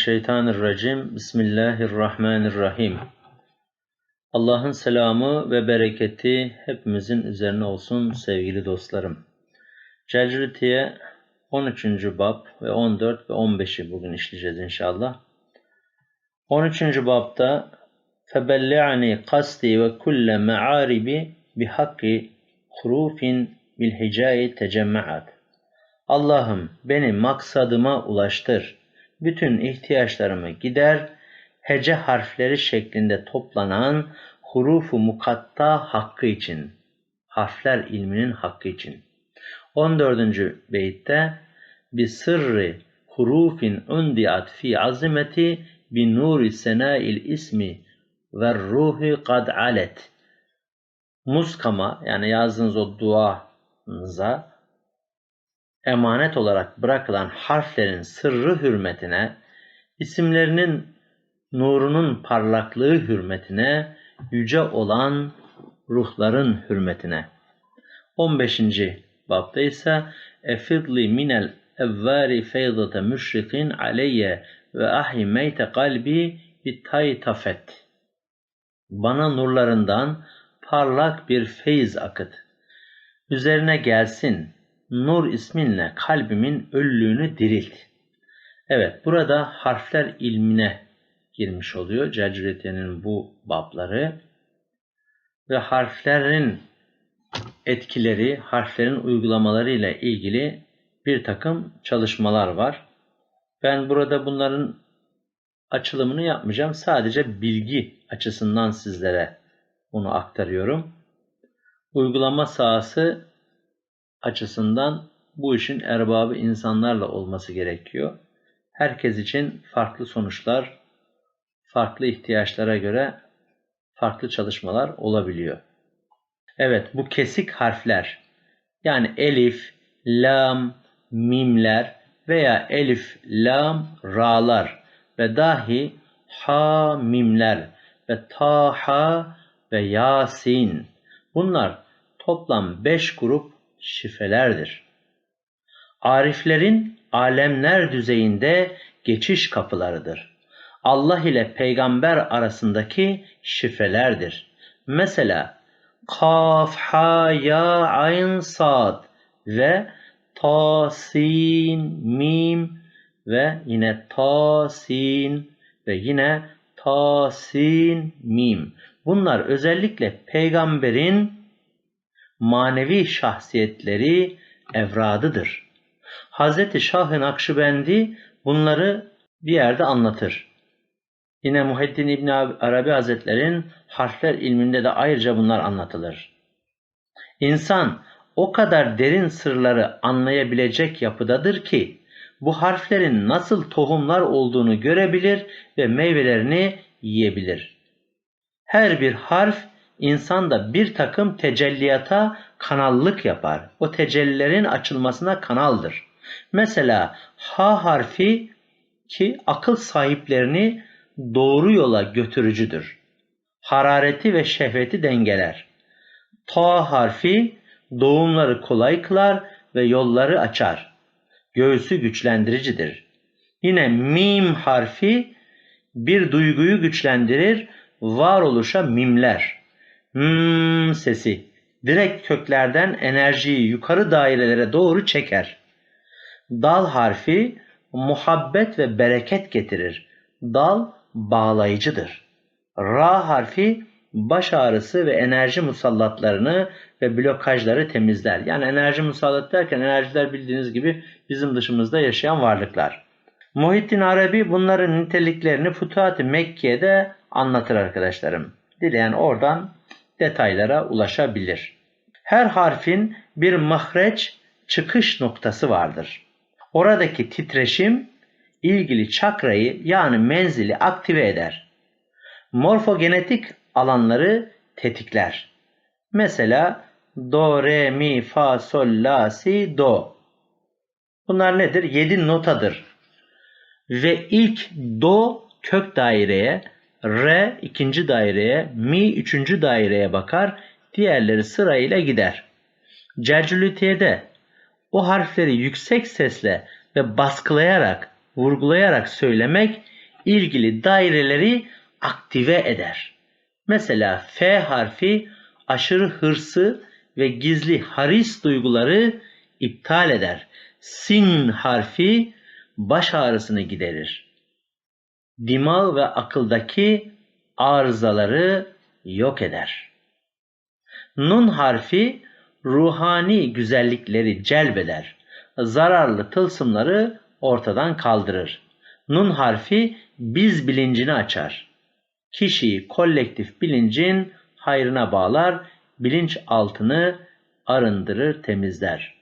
Mineşşeytanirracim. Bismillahirrahmanirrahim. Allah'ın selamı ve bereketi hepimizin üzerine olsun sevgili dostlarım. Celcüritiye 13. bab ve 14 ve 15'i bugün işleyeceğiz inşallah. 13. babda febelli'ani kasti ve kulle me'aribi bihakki hurufin bil hicai tecemmeat. Allah'ım beni maksadıma ulaştır. Bütün ihtiyaçlarımı gider. Hece harfleri şeklinde toplanan hurufu mukatta hakkı için. Harfler ilminin hakkı için. 14. beytte bi sırrı hurufin undiat fi azimeti bi nuri senail ismi ve ruhi kad alet. Muskama yani yazdığınız o duanıza emanet olarak bırakılan harflerin sırrı hürmetine, isimlerinin nurunun parlaklığı hürmetine, yüce olan ruhların hürmetine. 15. babda ise efidli minel evvari feydate müşrikin aleyye ve ahi meyte kalbi bitaytafet. Bana nurlarından parlak bir feyiz akıt. Üzerine gelsin Nur isminle kalbimin ölülüğünü dirilt. Evet burada harfler ilmine girmiş oluyor Cecretiye'nin bu babları ve harflerin etkileri, harflerin uygulamaları ile ilgili bir takım çalışmalar var. Ben burada bunların açılımını yapmayacağım. Sadece bilgi açısından sizlere bunu aktarıyorum. Uygulama sahası açısından bu işin erbabı insanlarla olması gerekiyor. Herkes için farklı sonuçlar, farklı ihtiyaçlara göre farklı çalışmalar olabiliyor. Evet bu kesik harfler yani elif, lam, mimler veya elif, lam, ra'lar ve dahi ha, mimler ve taha ve yasin bunlar toplam 5 grup şifrelerdir. Ariflerin alemler düzeyinde geçiş kapılarıdır. Allah ile peygamber arasındaki şifrelerdir. Mesela Kaf, Ha, Ya, Ayn, Sad ve Ta, Sin, Mim ve yine Ta, Sin ve yine Ta, Sin, Mim. Bunlar özellikle peygamberin manevi şahsiyetleri evradıdır. Hz. Şah-ı Nakşibendi bunları bir yerde anlatır. Yine Muheddin İbn Arabi Hazretlerin harfler ilminde de ayrıca bunlar anlatılır. İnsan o kadar derin sırları anlayabilecek yapıdadır ki bu harflerin nasıl tohumlar olduğunu görebilir ve meyvelerini yiyebilir. Her bir harf insanda bir takım tecelliyata kanallık yapar. O tecellilerin açılmasına kanaldır. Mesela ha harfi ki akıl sahiplerini doğru yola götürücüdür. Harareti ve şehveti dengeler. Ta harfi doğumları kolay kılar ve yolları açar. Göğsü güçlendiricidir. Yine mim harfi bir duyguyu güçlendirir, varoluşa mimler hmm sesi direkt köklerden enerjiyi yukarı dairelere doğru çeker. Dal harfi muhabbet ve bereket getirir. Dal bağlayıcıdır. Ra harfi baş ağrısı ve enerji musallatlarını ve blokajları temizler. Yani enerji musallat derken enerjiler bildiğiniz gibi bizim dışımızda yaşayan varlıklar. Muhittin Arabi bunların niteliklerini Futuhat-ı Mekke'de anlatır arkadaşlarım. Dileyen oradan detaylara ulaşabilir. Her harfin bir mahreç çıkış noktası vardır. Oradaki titreşim ilgili çakrayı yani menzili aktive eder. Morfogenetik alanları tetikler. Mesela do, re, mi, fa, sol, la, si, do. Bunlar nedir? 7 notadır. Ve ilk do kök daireye, Re ikinci daireye, Mi üçüncü daireye bakar, diğerleri sırayla gider. Cercülütiyede o harfleri yüksek sesle ve baskılayarak vurgulayarak söylemek ilgili daireleri aktive eder. Mesela F harfi aşırı hırsı ve gizli haris duyguları iptal eder. Sin harfi baş ağrısını giderir. Dimağ ve akıldaki arızaları yok eder. Nun harfi ruhani güzellikleri celbeder. Zararlı tılsımları ortadan kaldırır. Nun harfi biz bilincini açar. Kişiyi kolektif bilincin hayrına bağlar, bilinç altını arındırır, temizler.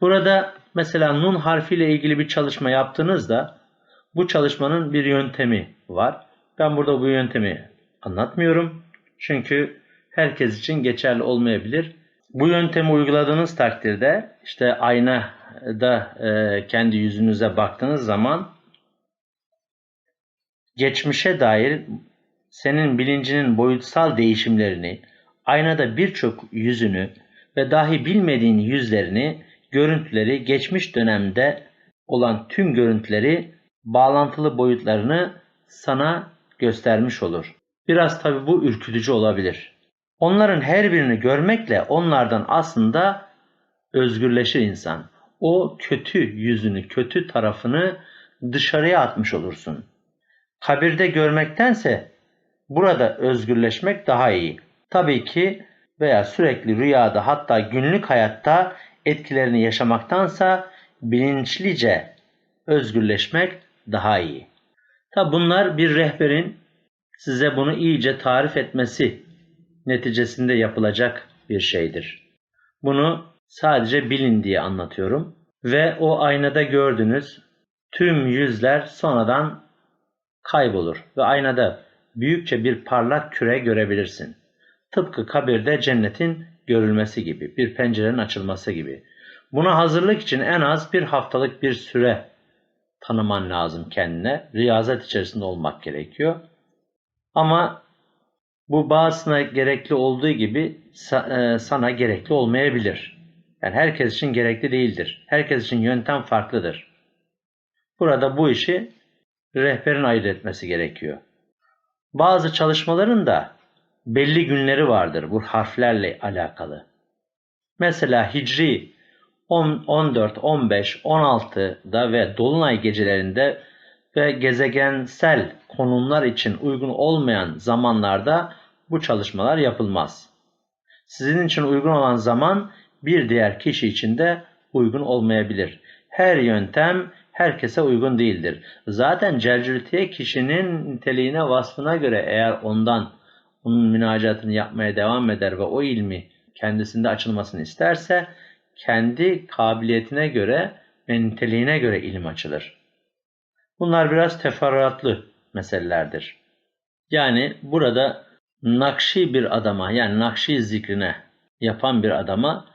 Burada mesela nun harfiyle ilgili bir çalışma yaptığınızda bu çalışmanın bir yöntemi var. Ben burada bu yöntemi anlatmıyorum. Çünkü herkes için geçerli olmayabilir. Bu yöntemi uyguladığınız takdirde işte aynada e, kendi yüzünüze baktığınız zaman geçmişe dair senin bilincinin boyutsal değişimlerini, aynada birçok yüzünü ve dahi bilmediğin yüzlerini, görüntüleri, geçmiş dönemde olan tüm görüntüleri, bağlantılı boyutlarını sana göstermiş olur. Biraz tabi bu ürkütücü olabilir. Onların her birini görmekle onlardan aslında özgürleşir insan. O kötü yüzünü, kötü tarafını dışarıya atmış olursun. Kabirde görmektense burada özgürleşmek daha iyi. Tabii ki veya sürekli rüyada hatta günlük hayatta etkilerini yaşamaktansa bilinçlice özgürleşmek daha iyi. Tabi bunlar bir rehberin size bunu iyice tarif etmesi neticesinde yapılacak bir şeydir. Bunu sadece bilin diye anlatıyorum ve o aynada gördüğünüz tüm yüzler sonradan kaybolur ve aynada büyükçe bir parlak küre görebilirsin. Tıpkı kabirde cennetin görülmesi gibi, bir pencerenin açılması gibi. Buna hazırlık için en az bir haftalık bir süre tanıman lazım kendine. Riyazet içerisinde olmak gerekiyor. Ama bu bazısına gerekli olduğu gibi e, sana gerekli olmayabilir. Yani herkes için gerekli değildir. Herkes için yöntem farklıdır. Burada bu işi rehberin ayırt etmesi gerekiyor. Bazı çalışmaların da belli günleri vardır bu harflerle alakalı. Mesela Hicri 10, 14, 15, 16'da ve Dolunay gecelerinde ve gezegensel konumlar için uygun olmayan zamanlarda bu çalışmalar yapılmaz. Sizin için uygun olan zaman bir diğer kişi için de uygun olmayabilir. Her yöntem herkese uygun değildir. Zaten celcültiye kişinin niteliğine, vasfına göre eğer ondan onun münacatını yapmaya devam eder ve o ilmi kendisinde açılmasını isterse kendi kabiliyetine göre ve niteliğine göre ilim açılır. Bunlar biraz teferruatlı meselelerdir. Yani burada nakşi bir adama yani nakşi zikrine yapan bir adama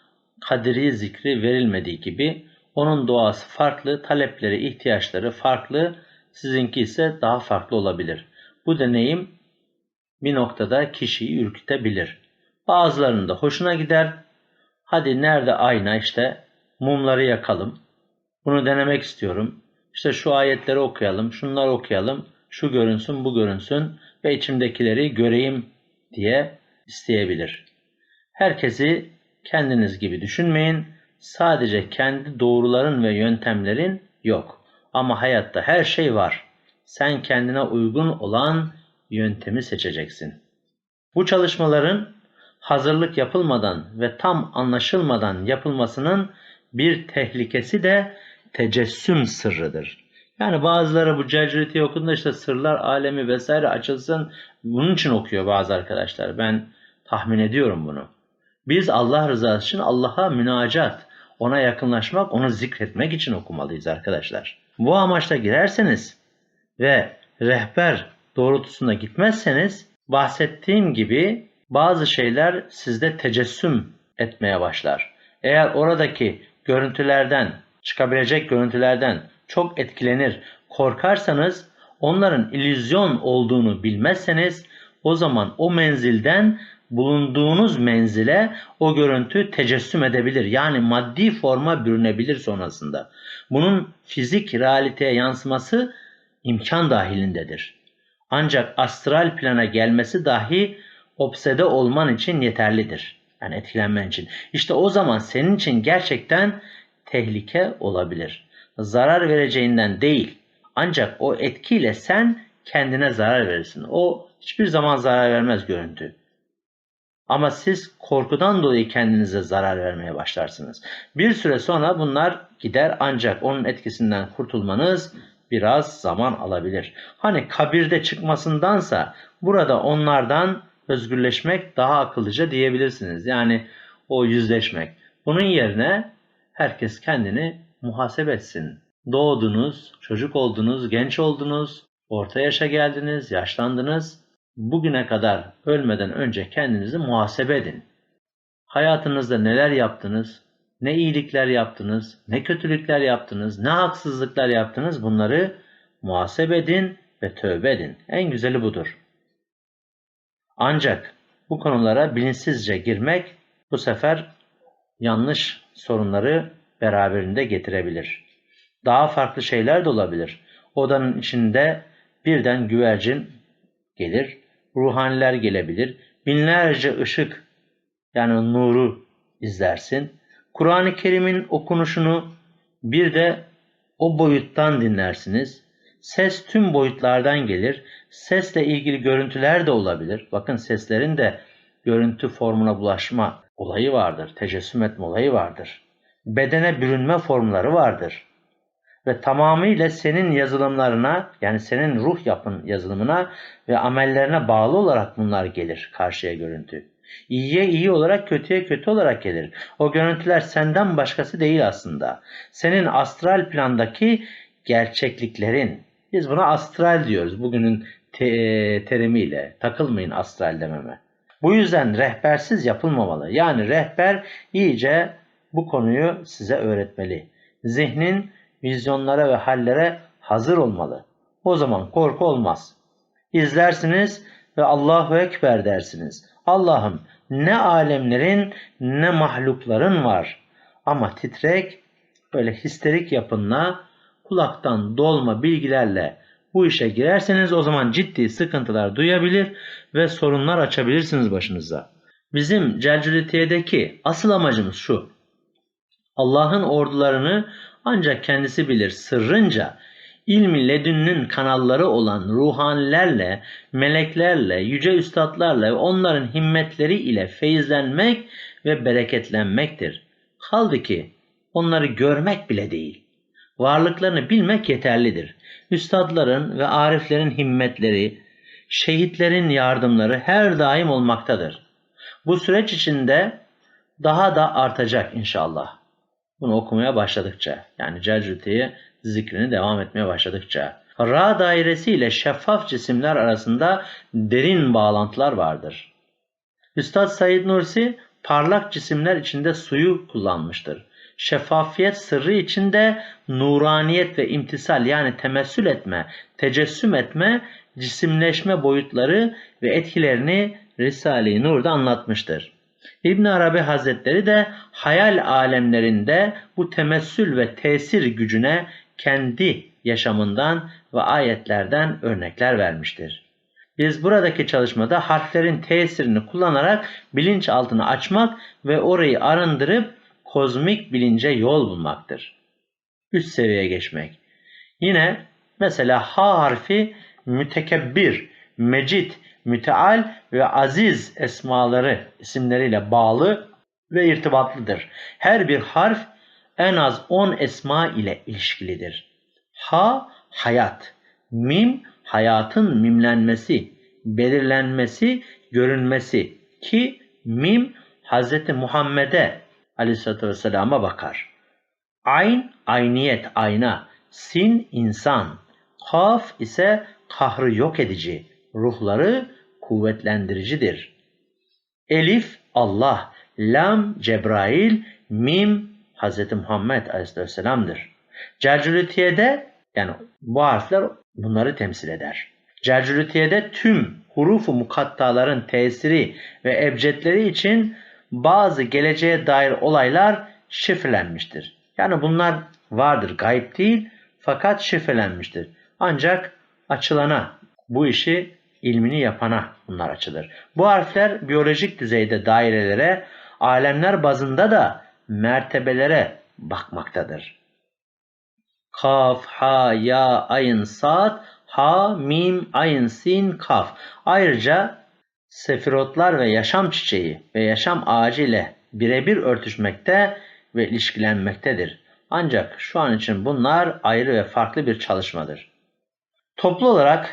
kadiri zikri verilmediği gibi onun doğası farklı, talepleri, ihtiyaçları farklı, sizinki ise daha farklı olabilir. Bu deneyim bir noktada kişiyi ürkütebilir. Bazılarının da hoşuna gider. Hadi nerede ayna işte mumları yakalım. Bunu denemek istiyorum. İşte şu ayetleri okuyalım, şunları okuyalım, şu görünsün, bu görünsün ve içimdekileri göreyim diye isteyebilir. Herkesi kendiniz gibi düşünmeyin. Sadece kendi doğruların ve yöntemlerin yok. Ama hayatta her şey var. Sen kendine uygun olan yöntemi seçeceksin. Bu çalışmaların hazırlık yapılmadan ve tam anlaşılmadan yapılmasının bir tehlikesi de tecessüm sırrıdır. Yani bazıları bu Celcületi okuduğunda işte sırlar alemi vesaire açılsın. Bunun için okuyor bazı arkadaşlar. Ben tahmin ediyorum bunu. Biz Allah rızası için Allah'a münacat, ona yakınlaşmak, onu zikretmek için okumalıyız arkadaşlar. Bu amaçla girerseniz ve rehber doğrultusunda gitmezseniz bahsettiğim gibi bazı şeyler sizde tecessüm etmeye başlar. Eğer oradaki görüntülerden, çıkabilecek görüntülerden çok etkilenir, korkarsanız onların illüzyon olduğunu bilmezseniz o zaman o menzilden bulunduğunuz menzile o görüntü tecessüm edebilir. Yani maddi forma bürünebilir sonrasında. Bunun fizik realiteye yansıması imkan dahilindedir. Ancak astral plana gelmesi dahi obsede olman için yeterlidir. Yani etkilenmen için. İşte o zaman senin için gerçekten tehlike olabilir. Zarar vereceğinden değil. Ancak o etkiyle sen kendine zarar verirsin. O hiçbir zaman zarar vermez görüntü. Ama siz korkudan dolayı kendinize zarar vermeye başlarsınız. Bir süre sonra bunlar gider ancak onun etkisinden kurtulmanız biraz zaman alabilir. Hani kabirde çıkmasındansa burada onlardan özgürleşmek daha akıllıca diyebilirsiniz. Yani o yüzleşmek. Bunun yerine herkes kendini muhasebe etsin. Doğdunuz, çocuk oldunuz, genç oldunuz, orta yaşa geldiniz, yaşlandınız. Bugüne kadar ölmeden önce kendinizi muhasebe edin. Hayatınızda neler yaptınız, ne iyilikler yaptınız, ne kötülükler yaptınız, ne haksızlıklar yaptınız bunları muhasebe edin ve tövbe edin. En güzeli budur. Ancak bu konulara bilinçsizce girmek bu sefer yanlış sorunları beraberinde getirebilir. Daha farklı şeyler de olabilir. Odanın içinde birden güvercin gelir, ruhaniler gelebilir, binlerce ışık yani nuru izlersin. Kur'an-ı Kerim'in okunuşunu bir de o boyuttan dinlersiniz. Ses tüm boyutlardan gelir. Sesle ilgili görüntüler de olabilir. Bakın seslerin de görüntü formuna bulaşma olayı vardır. Tecessüm etme olayı vardır. Bedene bürünme formları vardır. Ve tamamıyla senin yazılımlarına yani senin ruh yapın yazılımına ve amellerine bağlı olarak bunlar gelir karşıya görüntü. İyiye iyi olarak kötüye kötü olarak gelir. O görüntüler senden başkası değil aslında. Senin astral plandaki gerçekliklerin. Biz buna astral diyoruz bugünün te- terimiyle. Takılmayın astral dememe. Bu yüzden rehbersiz yapılmamalı. Yani rehber iyice bu konuyu size öğretmeli. Zihnin vizyonlara ve hallere hazır olmalı. O zaman korku olmaz. İzlersiniz ve Allahu Ekber dersiniz. Allah'ım ne alemlerin ne mahlukların var. Ama titrek böyle histerik yapınla kulaktan dolma bilgilerle bu işe girerseniz o zaman ciddi sıkıntılar duyabilir ve sorunlar açabilirsiniz başınıza. Bizim Celcülitiye'deki asıl amacımız şu. Allah'ın ordularını ancak kendisi bilir sırrınca ilmi ledünün kanalları olan ruhanilerle, meleklerle, yüce üstadlarla ve onların himmetleri ile feyizlenmek ve bereketlenmektir. Kaldı ki onları görmek bile değil. Varlıklarını bilmek yeterlidir. Üstadların ve ariflerin himmetleri, şehitlerin yardımları her daim olmaktadır. Bu süreç içinde daha da artacak inşallah. Bunu okumaya başladıkça yani Celcüte'ye zikrini devam etmeye başladıkça. Ra dairesi ile şeffaf cisimler arasında derin bağlantılar vardır. Üstad Said Nursi parlak cisimler içinde suyu kullanmıştır. Şeffafiyet sırrı içinde nuraniyet ve imtisal yani temessül etme, tecessüm etme, cisimleşme boyutları ve etkilerini Risale-i Nur'da anlatmıştır. İbn Arabi Hazretleri de hayal alemlerinde bu temessül ve tesir gücüne kendi yaşamından ve ayetlerden örnekler vermiştir. Biz buradaki çalışmada harflerin tesirini kullanarak bilinç altını açmak ve orayı arındırıp kozmik bilince yol bulmaktır. Üst seviyeye geçmek. Yine mesela H harfi mütekebbir, mecit, müteal ve aziz esmaları isimleriyle bağlı ve irtibatlıdır. Her bir harf en az 10 esma ile ilişkilidir. Ha hayat, mim hayatın mimlenmesi, belirlenmesi, görünmesi ki mim Hz. Muhammed'e aleyhissalatü vesselama bakar. Ayn, ayniyet, ayna, sin, insan, kaf ise kahrı yok edici, ruhları kuvvetlendiricidir. Elif Allah, Lam Cebrail, Mim Hz. Muhammed Aleyhisselam'dır. Cercülütiye'de yani bu harfler bunları temsil eder. Cercülütiye'de tüm hurufu mukattaların tesiri ve ebcedleri için bazı geleceğe dair olaylar şifrelenmiştir. Yani bunlar vardır, gayb değil fakat şifrelenmiştir. Ancak açılana, bu işi ilmini yapana bunlar açılır. Bu harfler biyolojik düzeyde dairelere, alemler bazında da mertebelere bakmaktadır. Kaf, ha, ya, ayın, sad, ha, mim, ayın, sin, kaf. Ayrıca sefirotlar ve yaşam çiçeği ve yaşam ağacı ile birebir örtüşmekte ve ilişkilenmektedir. Ancak şu an için bunlar ayrı ve farklı bir çalışmadır. Toplu olarak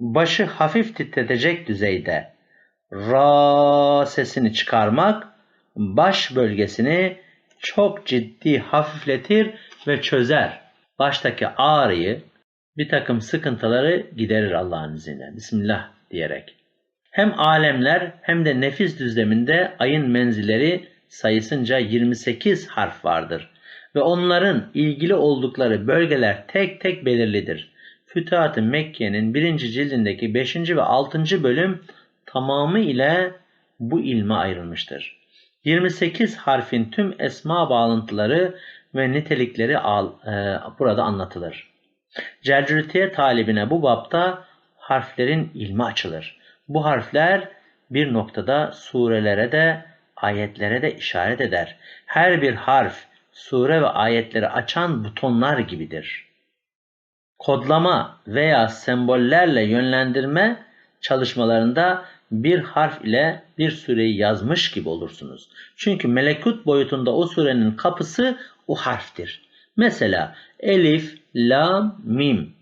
başı hafif titretecek düzeyde ra sesini çıkarmak baş bölgesini çok ciddi hafifletir ve çözer. Baştaki ağrıyı, bir takım sıkıntıları giderir Allah'ın izniyle. Bismillah diyerek. Hem alemler hem de nefis düzleminde ayın menzilleri sayısınca 28 harf vardır ve onların ilgili oldukları bölgeler tek tek belirlidir. Fütuhat-ı Mekke'nin birinci cildindeki 5. ve 6. bölüm tamamı ile bu ilme ayrılmıştır. 28 harfin tüm esma bağlantıları ve nitelikleri al, e, burada anlatılır. Cercüritiye talibine bu bapta harflerin ilmi açılır. Bu harfler bir noktada surelere de ayetlere de işaret eder. Her bir harf sure ve ayetleri açan butonlar gibidir. Kodlama veya sembollerle yönlendirme çalışmalarında bir harf ile bir sureyi yazmış gibi olursunuz. Çünkü melekut boyutunda o surenin kapısı o harftir. Mesela elif, lam, mim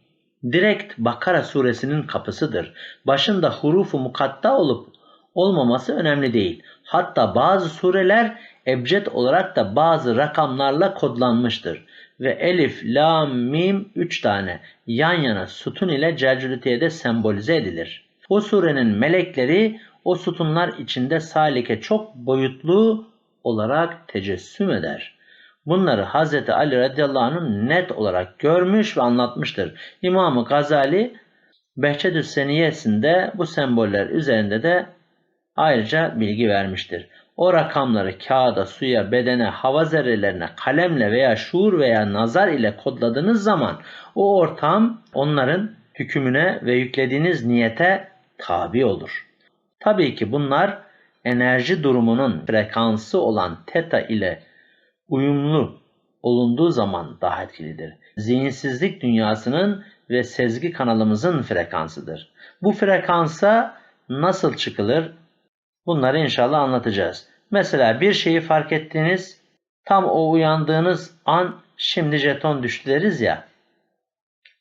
direkt Bakara suresinin kapısıdır. Başında hurufu mukatta olup olmaması önemli değil. Hatta bazı sureler ebced olarak da bazı rakamlarla kodlanmıştır. Ve elif, lam, mim üç tane yan yana sütun ile Celcülütiye'de sembolize edilir. O surenin melekleri o sütunlar içinde salike çok boyutlu olarak tecessüm eder. Bunları Hz. Ali radıyallahu anh net olarak görmüş ve anlatmıştır. İmam-ı Gazali Behçetü Seniyesinde bu semboller üzerinde de ayrıca bilgi vermiştir. O rakamları kağıda, suya, bedene, hava zerrelerine kalemle veya şuur veya nazar ile kodladığınız zaman o ortam onların hükümüne ve yüklediğiniz niyete tabi olur. Tabii ki bunlar enerji durumunun frekansı olan teta ile uyumlu olunduğu zaman daha etkilidir. Zihinsizlik dünyasının ve sezgi kanalımızın frekansıdır. Bu frekansa nasıl çıkılır? Bunları inşallah anlatacağız. Mesela bir şeyi fark ettiniz, tam o uyandığınız an şimdi jeton düştü deriz ya.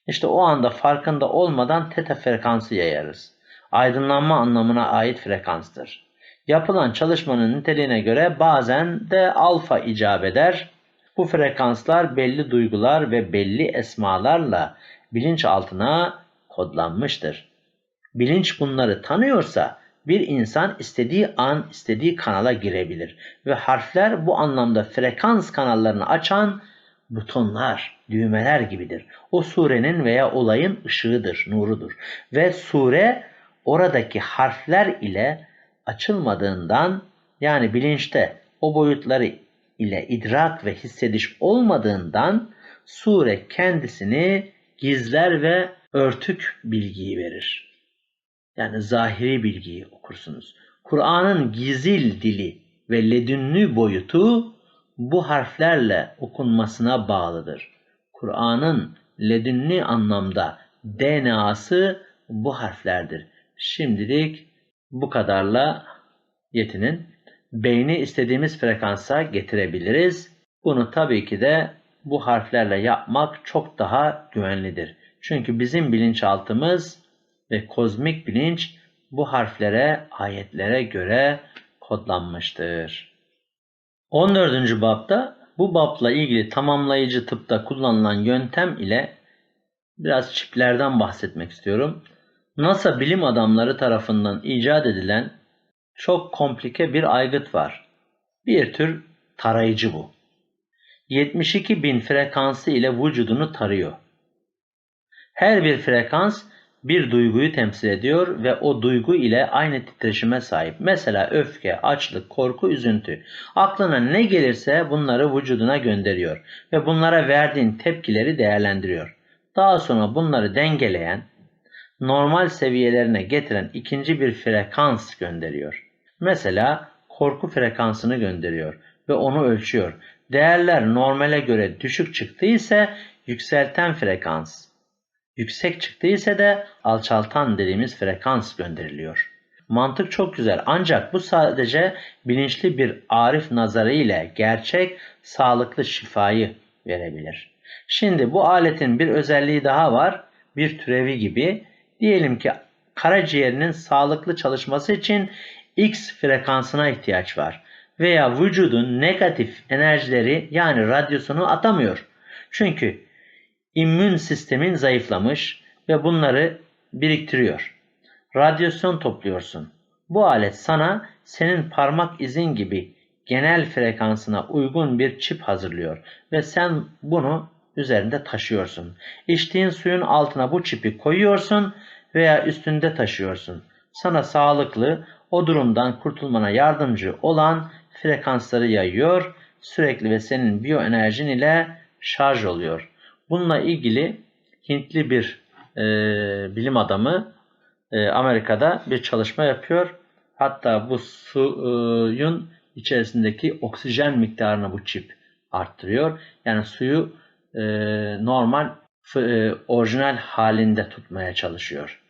İşte o anda farkında olmadan teta frekansı yayarız. Aydınlanma anlamına ait frekanstır. Yapılan çalışmanın niteliğine göre bazen de alfa icap eder. Bu frekanslar belli duygular ve belli esmalarla bilinçaltına kodlanmıştır. Bilinç bunları tanıyorsa bir insan istediği an istediği kanala girebilir ve harfler bu anlamda frekans kanallarını açan butonlar, düğmeler gibidir. O surenin veya olayın ışığıdır, nurudur ve sure oradaki harfler ile açılmadığından yani bilinçte o boyutları ile idrak ve hissediş olmadığından sure kendisini gizler ve örtük bilgiyi verir. Yani zahiri bilgiyi okursunuz. Kur'an'ın gizil dili ve ledünlü boyutu bu harflerle okunmasına bağlıdır. Kur'an'ın ledünlü anlamda DNA'sı bu harflerdir. Şimdilik bu kadarla yetinin. Beyni istediğimiz frekansa getirebiliriz. Bunu tabii ki de bu harflerle yapmak çok daha güvenlidir. Çünkü bizim bilinçaltımız ve kozmik bilinç bu harflere, ayetlere göre kodlanmıştır. 14. babda bu babla ilgili tamamlayıcı tıpta kullanılan yöntem ile biraz çiplerden bahsetmek istiyorum. NASA bilim adamları tarafından icat edilen çok komplike bir aygıt var. Bir tür tarayıcı bu. 72 bin frekansı ile vücudunu tarıyor. Her bir frekans bir duyguyu temsil ediyor ve o duygu ile aynı titreşime sahip. Mesela öfke, açlık, korku, üzüntü. Aklına ne gelirse bunları vücuduna gönderiyor ve bunlara verdiğin tepkileri değerlendiriyor. Daha sonra bunları dengeleyen, normal seviyelerine getiren ikinci bir frekans gönderiyor. Mesela korku frekansını gönderiyor ve onu ölçüyor. Değerler normale göre düşük çıktıysa yükselten frekans, yüksek çıktıysa de alçaltan dediğimiz frekans gönderiliyor. Mantık çok güzel ancak bu sadece bilinçli bir arif nazarı ile gerçek sağlıklı şifayı verebilir. Şimdi bu aletin bir özelliği daha var. Bir türevi gibi. Diyelim ki karaciğerinin sağlıklı çalışması için X frekansına ihtiyaç var veya vücudun negatif enerjileri yani radyosunu atamıyor. Çünkü immün sistemin zayıflamış ve bunları biriktiriyor. Radyasyon topluyorsun. Bu alet sana senin parmak izin gibi genel frekansına uygun bir çip hazırlıyor ve sen bunu üzerinde taşıyorsun. İçtiğin suyun altına bu çipi koyuyorsun veya üstünde taşıyorsun. Sana sağlıklı, o durumdan kurtulmana yardımcı olan frekansları yayıyor, sürekli ve senin biyoenerjin ile şarj oluyor. Bununla ilgili Hintli bir e, bilim adamı e, Amerika'da bir çalışma yapıyor. Hatta bu suyun içerisindeki oksijen miktarını bu çip arttırıyor. Yani suyu e, normal e, orijinal halinde tutmaya çalışıyor.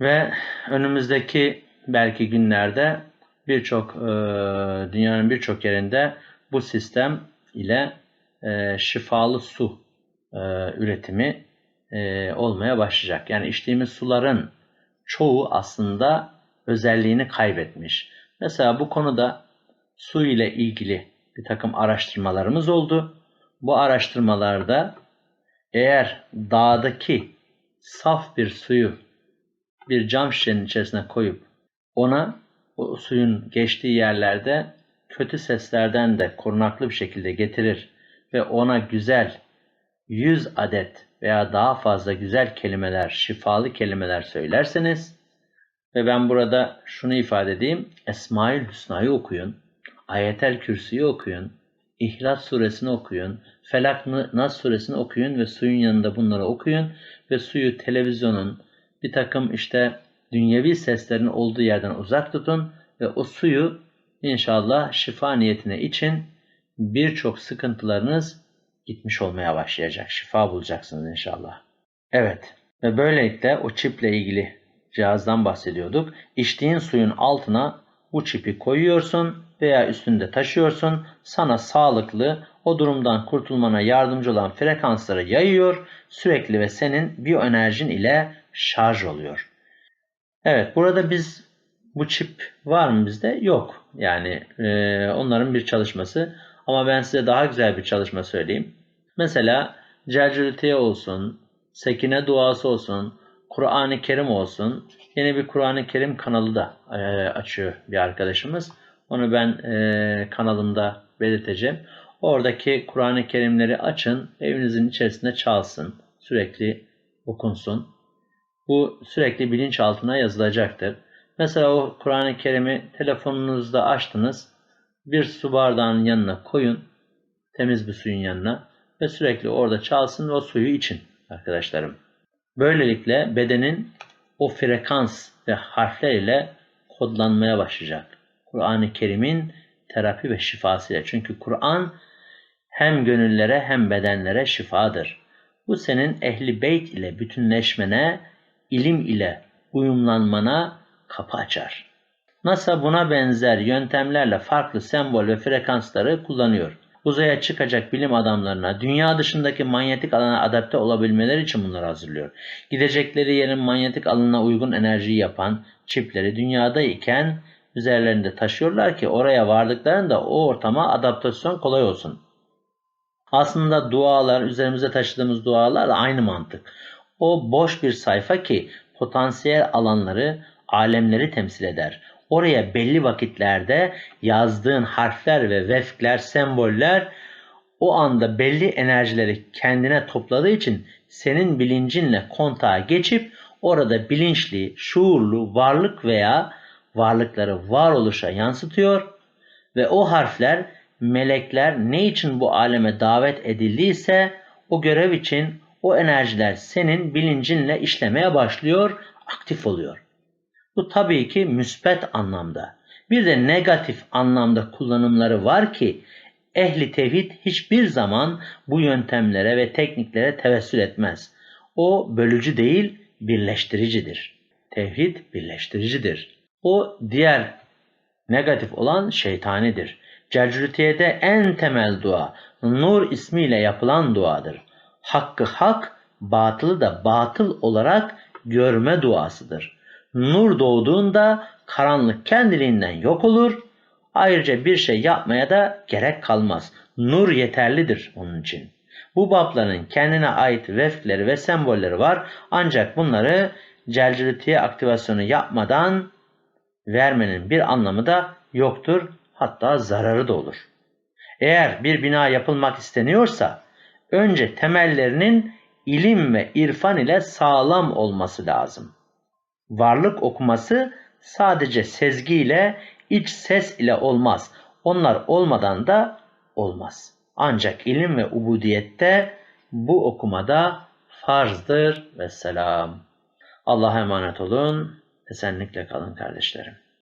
Ve önümüzdeki belki günlerde birçok e, dünyanın birçok yerinde bu sistem ile e, şifalı su e, üretimi e, olmaya başlayacak. Yani içtiğimiz suların çoğu aslında özelliğini kaybetmiş. Mesela bu konuda su ile ilgili bir takım araştırmalarımız oldu. Bu araştırmalarda eğer dağdaki saf bir suyu bir cam şişenin içerisine koyup ona o suyun geçtiği yerlerde kötü seslerden de korunaklı bir şekilde getirir ve ona güzel 100 adet veya daha fazla güzel kelimeler, şifalı kelimeler söylerseniz ve ben burada şunu ifade edeyim. Esmaül Hüsna'yı okuyun, Ayetel Kürsü'yü okuyun, İhlas suresini okuyun, Felak Nas suresini okuyun ve suyun yanında bunları okuyun ve suyu televizyonun bir takım işte dünyevi seslerin olduğu yerden uzak tutun ve o suyu inşallah şifa niyetine için birçok sıkıntılarınız gitmiş olmaya başlayacak. Şifa bulacaksınız inşallah. Evet ve böylelikle o çiple ilgili cihazdan bahsediyorduk. İçtiğin suyun altına bu çipi koyuyorsun veya üstünde taşıyorsun. Sana sağlıklı, o durumdan kurtulmana yardımcı olan frekansları yayıyor. Sürekli ve senin biyoenerjin ile şarj oluyor. Evet burada biz bu çip var mı bizde? Yok. Yani e, onların bir çalışması. Ama ben size daha güzel bir çalışma söyleyeyim. Mesela Celcülitiye olsun, Sekine duası olsun, Kur'an-ı Kerim olsun. Yeni bir Kur'an-ı Kerim kanalı da e, açıyor bir arkadaşımız. Onu ben e, kanalımda belirteceğim. Oradaki Kur'an-ı Kerimleri açın, evinizin içerisinde çalsın, sürekli okunsun. Bu sürekli bilinçaltına yazılacaktır. Mesela o Kur'an-ı Kerim'i telefonunuzda açtınız, bir su bardağının yanına koyun, temiz bir suyun yanına ve sürekli orada çalsın ve o suyu için arkadaşlarım. Böylelikle bedenin o frekans ve harfler ile kodlanmaya başlayacak. Kur'an-ı Kerim'in terapi ve şifasıyla. Çünkü Kur'an hem gönüllere hem bedenlere şifadır. Bu senin ehli beyt ile bütünleşmene, ilim ile uyumlanmana kapı açar. NASA buna benzer yöntemlerle farklı sembol ve frekansları kullanıyor uzaya çıkacak bilim adamlarına dünya dışındaki manyetik alana adapte olabilmeleri için bunları hazırlıyor. Gidecekleri yerin manyetik alanına uygun enerjiyi yapan çipleri dünyada iken üzerlerinde taşıyorlar ki oraya vardıklarında o ortama adaptasyon kolay olsun. Aslında dualar, üzerimize taşıdığımız dualar da aynı mantık. O boş bir sayfa ki potansiyel alanları, alemleri temsil eder oraya belli vakitlerde yazdığın harfler ve vefkler, semboller o anda belli enerjileri kendine topladığı için senin bilincinle kontağa geçip orada bilinçli, şuurlu varlık veya varlıkları varoluşa yansıtıyor ve o harfler melekler ne için bu aleme davet edildiyse o görev için o enerjiler senin bilincinle işlemeye başlıyor, aktif oluyor. Bu tabii ki müspet anlamda. Bir de negatif anlamda kullanımları var ki ehli tevhid hiçbir zaman bu yöntemlere ve tekniklere tevessül etmez. O bölücü değil, birleştiricidir. Tevhid birleştiricidir. O diğer negatif olan şeytanidir. Celcülütiye'de en temel dua Nur ismiyle yapılan duadır. Hakkı hak, batılı da batıl olarak görme duasıdır. Nur doğduğunda karanlık kendiliğinden yok olur. Ayrıca bir şey yapmaya da gerek kalmaz. Nur yeterlidir onun için. Bu babların kendine ait vefkleri ve sembolleri var. Ancak bunları celcilitiye aktivasyonu yapmadan vermenin bir anlamı da yoktur. Hatta zararı da olur. Eğer bir bina yapılmak isteniyorsa önce temellerinin ilim ve irfan ile sağlam olması lazım. Varlık okuması sadece sezgiyle, iç ses ile olmaz. Onlar olmadan da olmaz. Ancak ilim ve ubudiyette bu okumada farzdır ve selam. Allah'a emanet olun. Esenlikle kalın kardeşlerim.